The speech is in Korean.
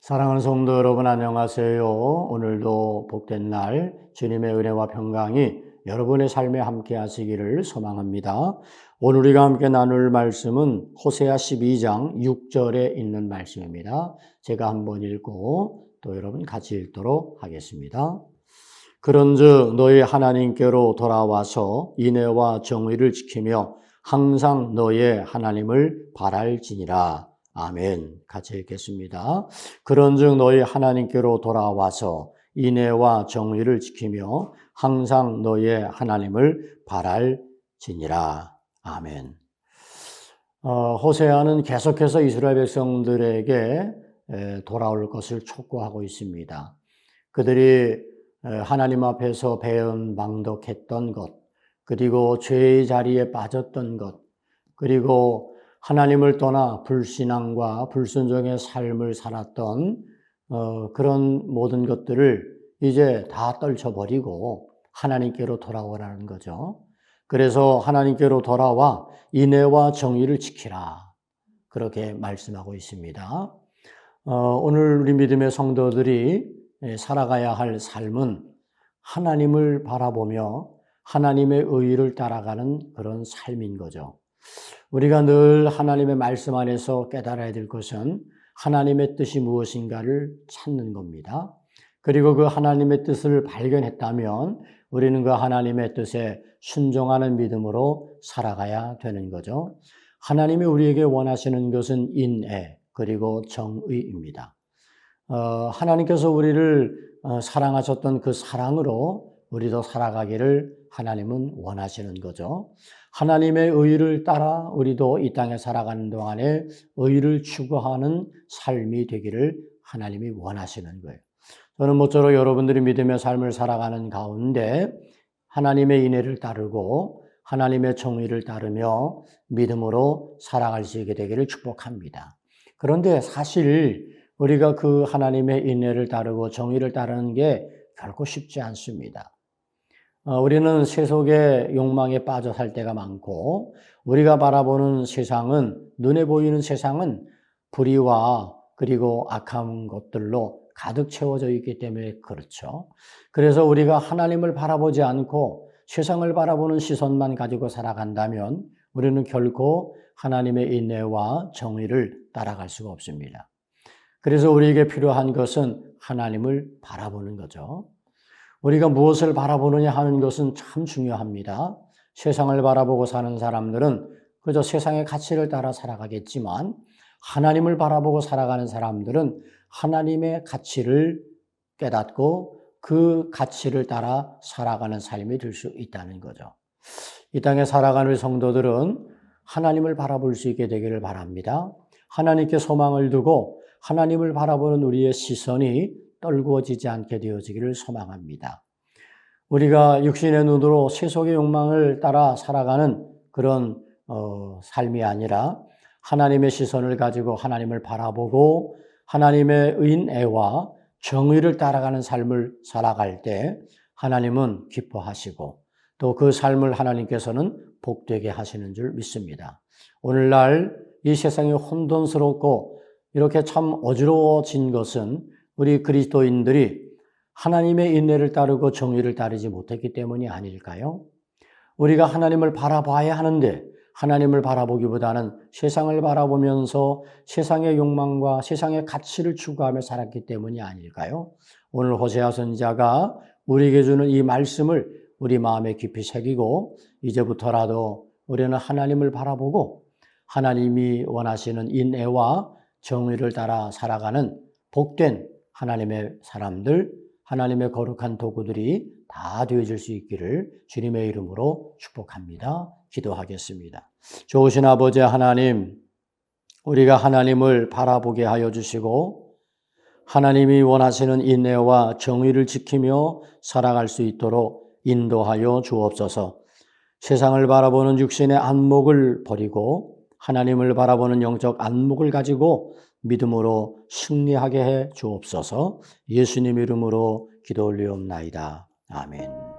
사랑하는 성도 여러분 안녕하세요. 오늘도 복된 날 주님의 은혜와 평강이 여러분의 삶에 함께 하시기를 소망합니다. 오늘 우리가 함께 나눌 말씀은 호세아 12장 6절에 있는 말씀입니다. 제가 한번 읽고 또 여러분 같이 읽도록 하겠습니다. 그런즉 너희 하나님께로 돌아와서 인애와 정의를 지키며 항상 너의 하나님을 바랄지니라. 아멘. 같이 읽겠습니다. 그런즉 너희 하나님께로 돌아와서 인애와 정의를 지키며 항상 너의 하나님을 바랄지니라. 아멘. 어, 호세아는 계속해서 이스라엘 백성들에게 돌아올 것을 촉구하고 있습니다. 그들이 하나님 앞에서 배은 망덕했던 것, 그리고 죄의 자리에 빠졌던 것, 그리고 하나님을 떠나 불신앙과 불순종의 삶을 살았던 어, 그런 모든 것들을 이제 다 떨쳐버리고 하나님께로 돌아오라는 거죠. 그래서 하나님께로 돌아와 인애와 정의를 지키라. 그렇게 말씀하고 있습니다. 어, 오늘 우리 믿음의 성도들이 살아가야 할 삶은 하나님을 바라보며 하나님의 의를 따라가는 그런 삶인 거죠. 우리가 늘 하나님의 말씀 안에서 깨달아야 될 것은 하나님의 뜻이 무엇인가를 찾는 겁니다. 그리고 그 하나님의 뜻을 발견했다면 우리는 그 하나님의 뜻에 순종하는 믿음으로 살아가야 되는 거죠. 하나님이 우리에게 원하시는 것은 인애 그리고 정의입니다. 어, 하나님께서 우리를 어, 사랑하셨던 그 사랑으로 우리도 살아가기를 하나님은 원하시는 거죠. 하나님의 의를 따라 우리도 이 땅에 살아가는 동안에 의를 추구하는 삶이 되기를 하나님이 원하시는 거예요. 저는 모쪼록 여러분들이 믿음의 삶을 살아가는 가운데 하나님의 인애를 따르고 하나님의 정의를 따르며 믿음으로 살아갈 수 있게 되기를 축복합니다. 그런데 사실 우리가 그 하나님의 인애를 따르고 정의를 따르는 게 결코 쉽지 않습니다. 어, 우리는 세속의 욕망에 빠져 살 때가 많고 우리가 바라보는 세상은 눈에 보이는 세상은 불의와 그리고 악한 것들로 가득 채워져 있기 때문에 그렇죠. 그래서 우리가 하나님을 바라보지 않고 세상을 바라보는 시선만 가지고 살아간다면 우리는 결코 하나님의 인내와 정의를 따라갈 수가 없습니다. 그래서 우리에게 필요한 것은 하나님을 바라보는 거죠. 우리가 무엇을 바라보느냐 하는 것은 참 중요합니다. 세상을 바라보고 사는 사람들은 그저 세상의 가치를 따라 살아가겠지만 하나님을 바라보고 살아가는 사람들은 하나님의 가치를 깨닫고 그 가치를 따라 살아가는 삶이 될 수 있다는 거죠. 이 땅에 살아가는 성도들은 하나님을 바라볼 수 있게 되기를 바랍니다. 하나님께 소망을 두고 하나님을 바라보는 우리의 시선이 떨구어지지 않게 되어지기를 소망합니다. 우리가 육신의 눈으로 세속의 욕망을 따라 살아가는 그런 어, 삶이 아니라 하나님의 시선을 가지고 하나님을 바라보고 하나님의 의인애와 정의를 따라가는 삶을 살아갈 때 하나님은 기뻐하시고 또 그 삶을 하나님께서는 복되게 하시는 줄 믿습니다. 오늘날 이 세상이 혼돈스럽고 이렇게 참 어지러워진 것은 우리 그리스도인들이 하나님의 인내를 따르고 정의를 따르지 못했기 때문이 아닐까요? 우리가 하나님을 바라봐야 하는데 하나님을 바라보기보다는 세상을 바라보면서 세상의 욕망과 세상의 가치를 추구하며 살았기 때문이 아닐까요? 오늘 호세아 선자가 우리에게 주는 이 말씀을 우리 마음에 깊이 새기고 이제부터라도 우리는 하나님을 바라보고 하나님이 원하시는 인애와 정의를 따라 살아가는 복된 하나님의 사람들, 하나님의 거룩한 도구들이 다 되어질 수 있기를 주님의 이름으로 축복합니다. 기도하겠습니다. 좋으신 아버지 하나님, 우리가 하나님을 바라보게 하여 주시고, 하나님이 원하시는 인내와 정의를 지키며 살아갈 수 있도록 인도하여 주옵소서. 세상을 바라보는 육신의 안목을 버리고 하나님을 바라보는 영적 안목을 가지고 믿음으로 승리하게 해 주옵소서 예수님 이름으로 기도 올리옵나이다. 아멘.